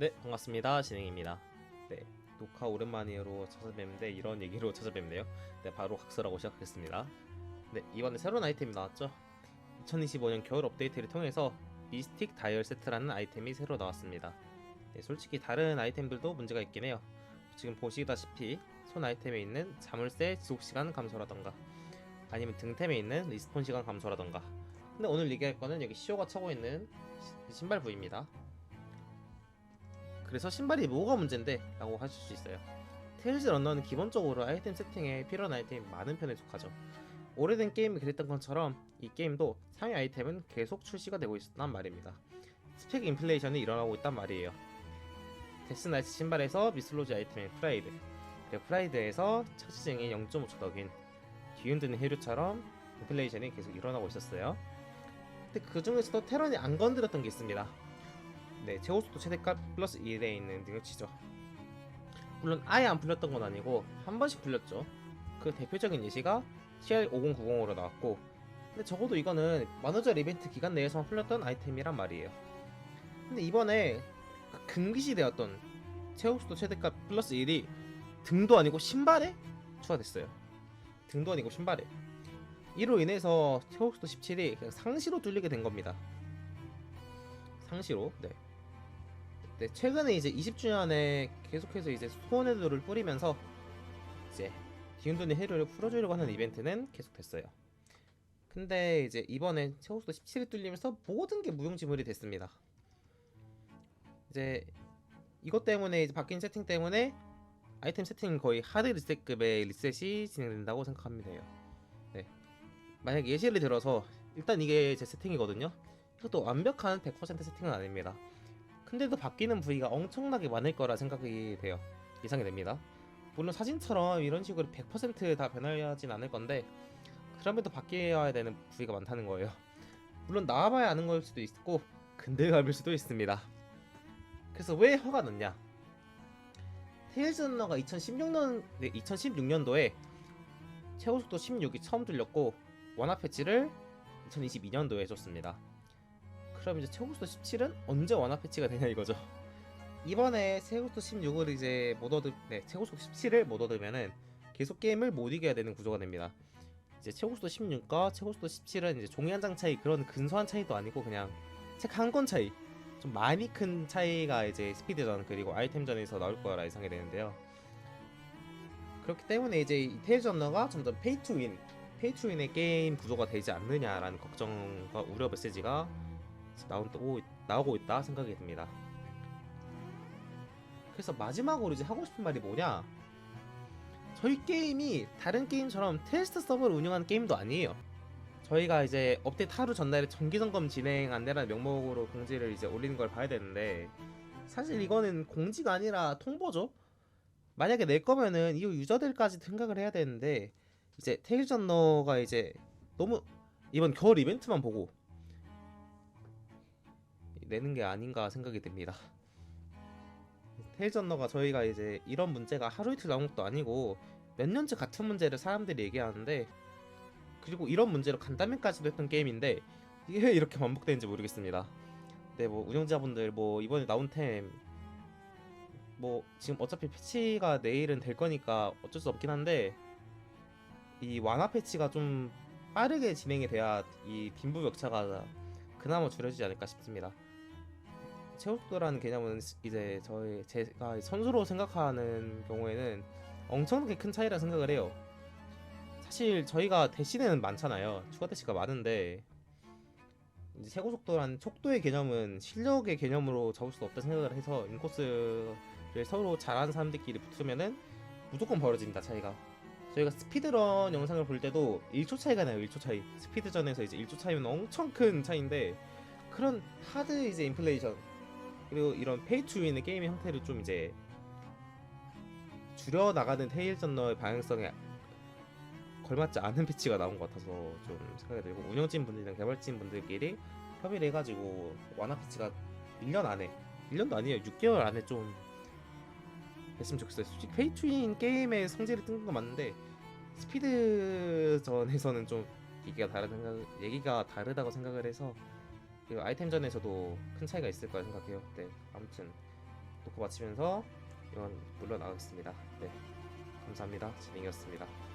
네 반갑습니다. 진행입니다. 네 녹화 오랜만이로 찾아뵙는데 이런 얘기로 찾아뵙네요. 네 바로 각설하고 시작하겠습니다. 네 이번에 새로운 아이템이 나왔죠? 2025년 겨울 업데이트를 통해서 미스틱 다이얼 세트라는 아이템이 새로 나왔습니다. 네 솔직히 다른 아이템들도 문제가 있긴 해요. 지금 보시다시피 손 아이템에 있는 자물쇠 지속시간 감소라던가 아니면 등템에 있는 리스폰 시간 감소라던가. 근데 오늘 얘기할 거는 여기 시오가 차고 있는 시- 신발 부위입니다 그래서 신발이 뭐가 문제인데? 라고 하실 수 있어요. 테일즈 런너는 기본적으로 아이템 세팅에 필요한 아이템이 많은 편에 속하죠. 오래된 게임이 그랬던 것처럼 이 게임도 상위 아이템은 계속 출시가 되고 있었단 말입니다. 스펙 인플레이션이 일어나고 있단 말이에요. 데스나이트 신발에서 미슬로지 아이템인 프라이드, 그리고 프라이드에서 차지쟁이 0.5초 덕인 뒤흔드는 해류처럼 인플레이션이 계속 일어나고 있었어요. 근데 그 중에서도 테런이 안 건드렸던 게 있습니다. 네, 최고 속도 최대값 플러스 1에 있는 능력치죠. 물론 아예 안 풀렸던 건 아니고 한 번씩 풀렸죠. 그 대표적인 예시가 TR5090으로 나왔고 근데 적어도 이거는 만원짜리 이벤트 기간 내에서만 풀렸던 아이템이란 말이에요. 근데 이번에 그 금기시 되었던 최고속도 최대값 플러스 1이 등도 아니고 신발에 추가됐어요. 등도 아니고 신발에. 이로 인해서 최고속도 17이 그냥 상시로 뚫리게 된 겁니다. 상시로. 네. 네, 최근에 이제 20주년에 계속해서 이제 소원의도를 뿌리면서 이제 기운돈의 해류를 풀어주려고 하는 이벤트는 계속됐어요. 근데 이제 이번에 최고수도 17이 뚫리면서 모든 게 무용지물이 됐습니다. 이제 이것 때문에 이제 바뀐 세팅 때문에 아이템 세팅 거의 하드 리셋급의 리셋이 진행된다고 생각합니다. 네. 만약 예시를 들어서 일단 이게 제 세팅이거든요. 이것도 완벽한 100% 세팅은 아닙니다. 근데도 바뀌는 부위가 엄청나게 많을 거라 생각이 돼요. 예상이 됩니다. 물론 사진처럼 이런 식으로 100%다 변하진 않을 건데 그럼에도 바뀌어야 되는 부위가 많다는 거예요. 물론 나와봐야 아는 걸 수도 있고 근들갑일 수도 있습니다. 그래서 왜 화가 났냐? 테일즈 러너가 2016년 네, 2016년도에 최고속도 16이 처음 뚫렸고 원화 패치를 2022년도에 해줬습니다. 그럼 이제 최고수도 17은 언제 완화 패치가 되냐 이거죠. 이번에 최고수도 16을 이제 못 얻으, 네, 최고수도 17을 못 얻으면은 계속 게임을 못 이겨야 되는 구조가 됩니다. 이제 최고수도 16과 최고수도 17은 이제 종이 한 장 차이 그런 근소한 차이도 아니고 그냥 책 한 권 차이 좀 많이 큰 차이가 이제 스피드전 그리고 아이템전에서 나올 거라 예상이 되는데요. 그렇기 때문에 이제 이 테일즈 언너가 점점 페이 투 윈, 페이 투 윈의 게임 구조가 되지 않느냐라는 걱정과 우려 메시지가 나오고, 나오고 있다 생각이 듭니다. 그래서 마지막으로 이제 하고 싶은 말이 뭐냐? 저희 게임이 다른 게임처럼 테스트 서버를 운영하는 게임도 아니에요. 저희가 이제 업데이트 하루 전날에 정기 점검 진행 안내라는 명목으로 공지를 이제 올리는 걸 봐야 되는데 사실 이거는 공지가 아니라 통보죠. 만약에 낼 거면은 이 유저들까지 생각을 해야 되는데 이제 테일전너가 이제 너무 이번 겨울 이벤트만 보고 내는 게 아닌가 생각이 듭니다. 테일전너가 저희가 이제 이런 문제가 하루 이틀 나온 것도 아니고 몇 년째 같은 문제를 사람들이 얘기하는데 그리고 이런 문제로 간담회까지도 했던 게임인데 이게 왜 이렇게 반복되는지 모르겠습니다. 네, 뭐 운영자분들 뭐 이번에 나온 템 뭐 지금 어차피 패치가 내일은 될 거니까 어쩔 수 없긴 한데 이 완화 패치가 좀 빠르게 진행이 돼야 이 빈부격차가 그나마 줄여지지 않을까 싶습니다. 체육도라는 개념은 이제 저희 제가 선수로 생각하는 경우에는 엄청나게 큰 차이라 생각을 해요. 사실 저희가 대신에는 많잖아요. 추가 대시가 많은데 이제 최고 속도란 속도의 개념은 실력의 개념으로 잡을 수 없다 생각을 해서 인코스를 서로 잘하는 사람들끼리 붙으면은 무조건 벌어진다 차이가. 저희가 스피드런 영상을 볼 때도 1초 차이가 나요. 1초 차이. 스피드전에서 이제 1초 차이면 엄청 큰 차이인데 그런 하드 이제 인플레이션 그리고 이런 페이 투 윈의 게임의 형태를 좀 이제 줄여 나가는 테일 전너의 방향성에 걸맞지 않은 패치가 나온 것 같아서 좀 생각이 들고 운영진 분들이랑 개발진 분들끼리 협의를 해가지고 완화 패치가 1년 안에 1년도 아니에요. 6개월 안에 좀 했으면 좋겠어요. 솔직히 페이 투윈 게임의 성질을 뜬건 맞는데 스피드전에서는 좀 얘기가 다르다고 생각을 해서 그리고 아이템전에서도 큰 차이가 있을 거라 생각해요. 네, 아무튼 녹화 마치면서 이건 물러나겠습니다. 네 감사합니다. 진행이었습니다.